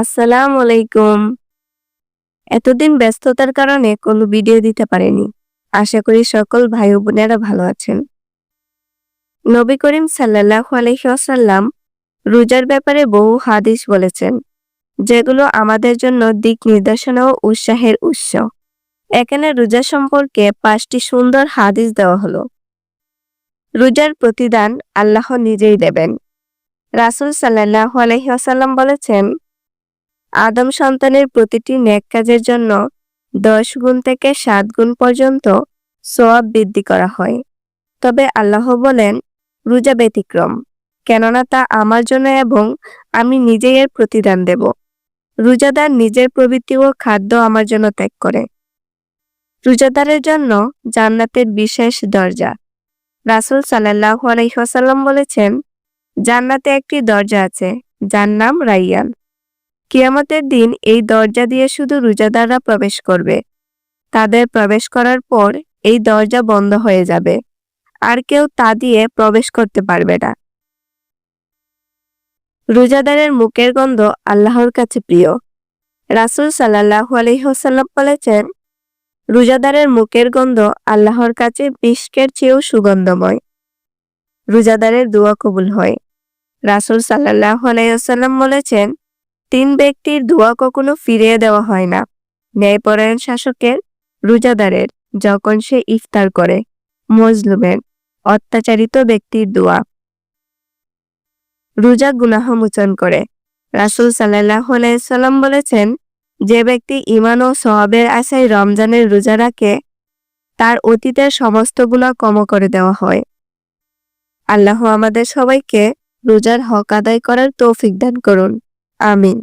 আসসালামু আলাইকুম। এতদিন ব্যস্ততার কারণে কোনো ভিডিও দিতে পারেনি। আশা করি সকল ভাই বোনেরা ভালো আছেন। নবী করিম সাল্লাল্লাহু আলাইহি ওয়াসাল্লাম রোজার ব্যাপারে বহু হাদিস বলেছেন, যেগুলো আমাদের জন্য দিক নির্দেশনা ও উৎসাহের উৎস। এখানে রোজা সম্পর্কে পাঁচটি সুন্দর হাদিস দেওয়া হলো। রোজার প্রতিদান আল্লাহ নিজেই দেবেন। রাসূল সাল্লাল্লাহু আলাইহি ওয়াসাল্লাম বলেছেন আদম সন্তানের প্রতিটি নেক কাজের জন্য দশ গুণ থেকে সাত গুণ পর্যন্ত সোয়াব বৃদ্ধি করা হয়। তবে আল্লাহ বলেন, রোজা ব্যতিক্রম, কেননা তা আমার জন্য এবং আমি নিজেই এর প্রতিদান দেব। রোজাদার নিজের প্রবৃত্তি ও খাদ্য আমার জন্য ত্যাগ করে। রোজাদারের জন্য জান্নাতের বিশেষ দরজা। রাসুল সাল্লাল্লাহু আলাইহি বলেছেন, জান্নাতে একটি দরজা আছে, যার নাম রাইয়ান কিয়ামতের দিন এই দরজা দিয়ে শুধু রোজাদাররা প্রবেশ করবে। তাদের প্রবেশ করার পর এই দরজা বন্ধ হয়ে যাবে। আর কেউ তা দিয়ে প্রবেশ করতে পারবে না। রোজাদারের মুখের গন্ধ আল্লাহর কাছে প্রিয়। রাসূল সাল্লাল্লাহু আলাইহি ওয়াসাল্লাম বলেছেন, রোজাদারের মুখের গন্ধ আল্লাহর কাছে বিষ্কের চেয়েও সুগন্ধময়। রোজাদারের দোয়া কবুল হয়। রাসূল সাল্লাহ আলাইহি ওয়াসাল্লাম বলেছেন তিন ব্যক্তির দোয়া কখনো ফিরিয়ে দেওয়া হয় না। ন্যায়পরায়ণ শাসকের, রোজাদারের, যখন সে ইফতার করে। মজলুমের, অত্যাচারিত ব্যক্তির দোয়া। রোজা গুনাহ মোচন করে। রাসূল সাল্লাম বলেছেন, যে ব্যক্তি ইমান ও সওয়াবের আশায় রমজানের রোজা রাখে, তার অতীতের সমস্ত গুনাহ কম করে দেওয়া হয়। আল্লাহ আমাদের সবাইকে রোজার হক আদায় করার তৌফিক দান করুন। আমিন